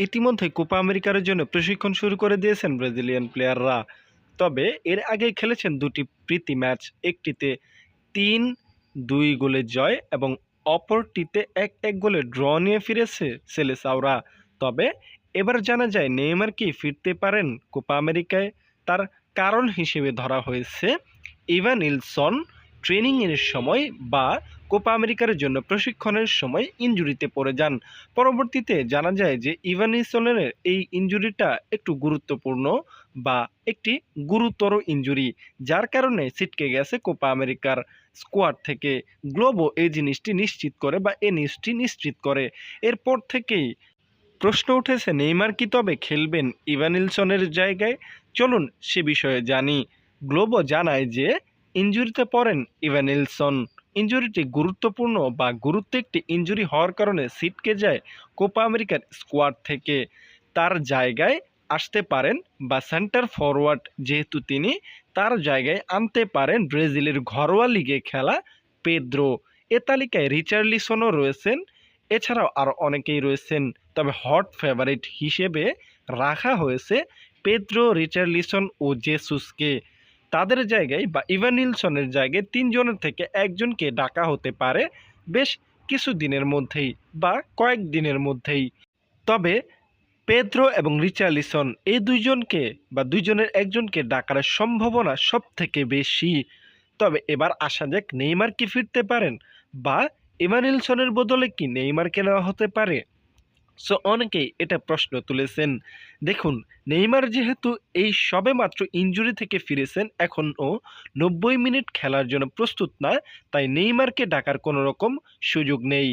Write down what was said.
ইতিমধ্যে কোপা আমেরিকার জন্য প্রশিক্ষণ শুরু করে দিয়েছেন ব্রাজিলিয়ান প্লেয়াররা। তবে এর আগে খেলেছেন দুটি প্রীতি ম্যাচ, একটিতে তিন, দুই গোলে জয় এবং অপরটিতে এক এক গোলে ড্র নিয়ে ফিরেছে সেলেসাওরা। তবে এবার জানা যায় নেইমার কি ফিরতে পারেন কোপা আমেরিকায়? তার কারণ হিসেবে ধরা হয়েছে ইভান ইলসন ট্রেনিংয়ের সময় বা কোপা আমেরিকার জন্য প্রশিক্ষণের সময় ইনজুরিতে পড়ে যান। পরবর্তীতে জানা যায় যে ইভান ইলসনের এই ইনজুরিটা একটু গুরুত্বপূর্ণ বা একটি গুরুতর ইনজুরি, যার কারণে ছিটকে গেছে কোপা আমেরিকার স্কোয়াড থেকে। গ্লোবো এই জিনিসটি নিশ্চিত করে বা এই নিউজটি নিশ্চিত করে। এরপর থেকেই প্রশ্ন উঠেছে, নেইমার কি তবে খেলবেন ইভানিলসনের জায়গায়? চলুন সে বিষয়ে জানি। গ্লোবো জানায় যে ইনজুরিতে পড়েন ইভানিলসন ইনজুরিটি গুরুত্বপূর্ণ বা গুরুত্ব একটি ইনজুরি হওয়ার কারণে সিটকে যায় কোপা আমেরিকার স্কোয়াড থেকে। তার জায়গায় আসতে পারেন বা সেন্টার ফরওয়ার্ড যেহেতু তিনি, তার জায়গায় আনতে পারেন ব্রাজিলের ঘরোয়া লিগে খেলা পেদ্রো। এ তালিকায় রিচার্লিসনও রয়েছেন, এছাড়াও আরও অনেকেই রয়েছেন। তবে হট ফেভারিট হিসেবে রাখা হয়েছে পেদ্রো, রিচার্লিসন ও জেসুসকে। তাদের জায়গায় বা ইভানিলসনের জায়গায় তিনজনের থেকে একজনকে ডাকা হতে পারে বেশ কিছু দিনের মধ্যেই বা কয়েক দিনের মধ্যেই। তবে পেদ্রো এবং রিচার্লিসন এই দুইজনকে বা দুইজনের একজনকে ডাকার সম্ভাবনা সব থেকে বেশি। তবে এবার আসা যাক নেইমার কি ফিরতে পারেন বা ইমানিলসনের বদলে কি নেইমারকে নেওয়া হতে পারে। সো অনেকেই এটা প্রশ্ন তুলেছেন। দেখুন, নেইমার যেহেতু এই সবে মাত্র ইঞ্জুরি থেকে ফিরেছেন, এখনও নব্বই মিনিট খেলার জন্য প্রস্তুত না, তাই নেইমারকে ডাকার কোনো রকম সুযোগ নেই।